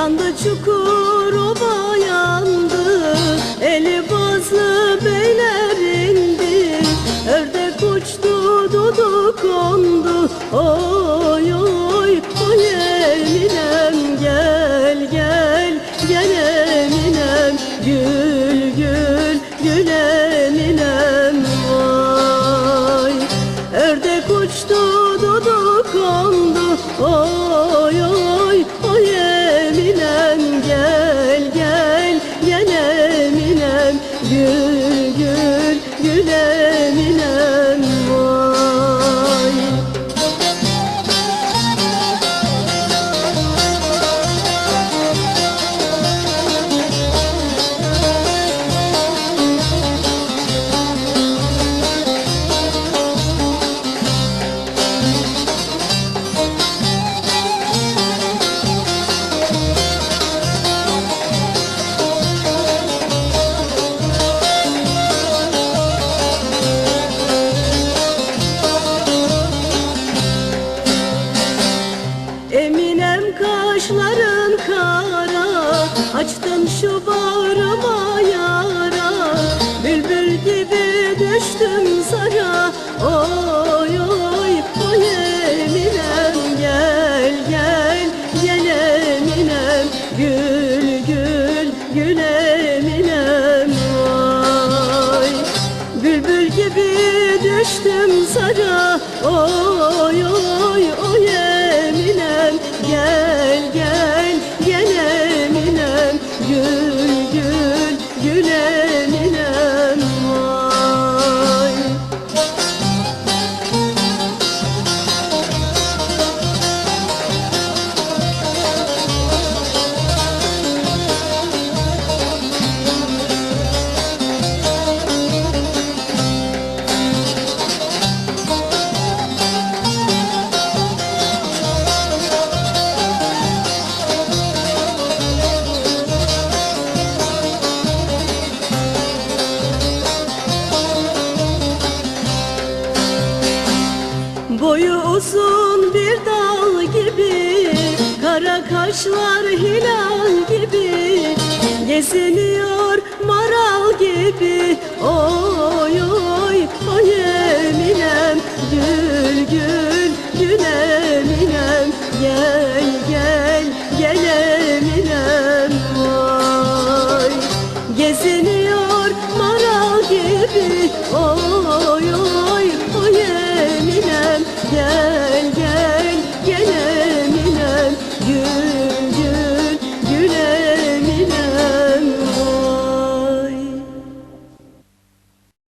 Yandı çukur ova yandı. Eli bazlı beyler indi. Ördek uçtu dudu kondu Oy oy oy Eminem. Gel gel Gel Eminem. Gül Gül gül Eminem Açtın şu bağrıma yara Bülbül gibi düştüm sana. Oy oy oy Eminem Gel gel gel Eminem. Gül gül gül Eminem Vay Bülbül gibi düştüm sana. Oy oy oy Eminem. Gel gel Uzun bir dal gibi Kara kaşlar hilal gibi Geziniyor maral gibi. Oy oy oy eminem gül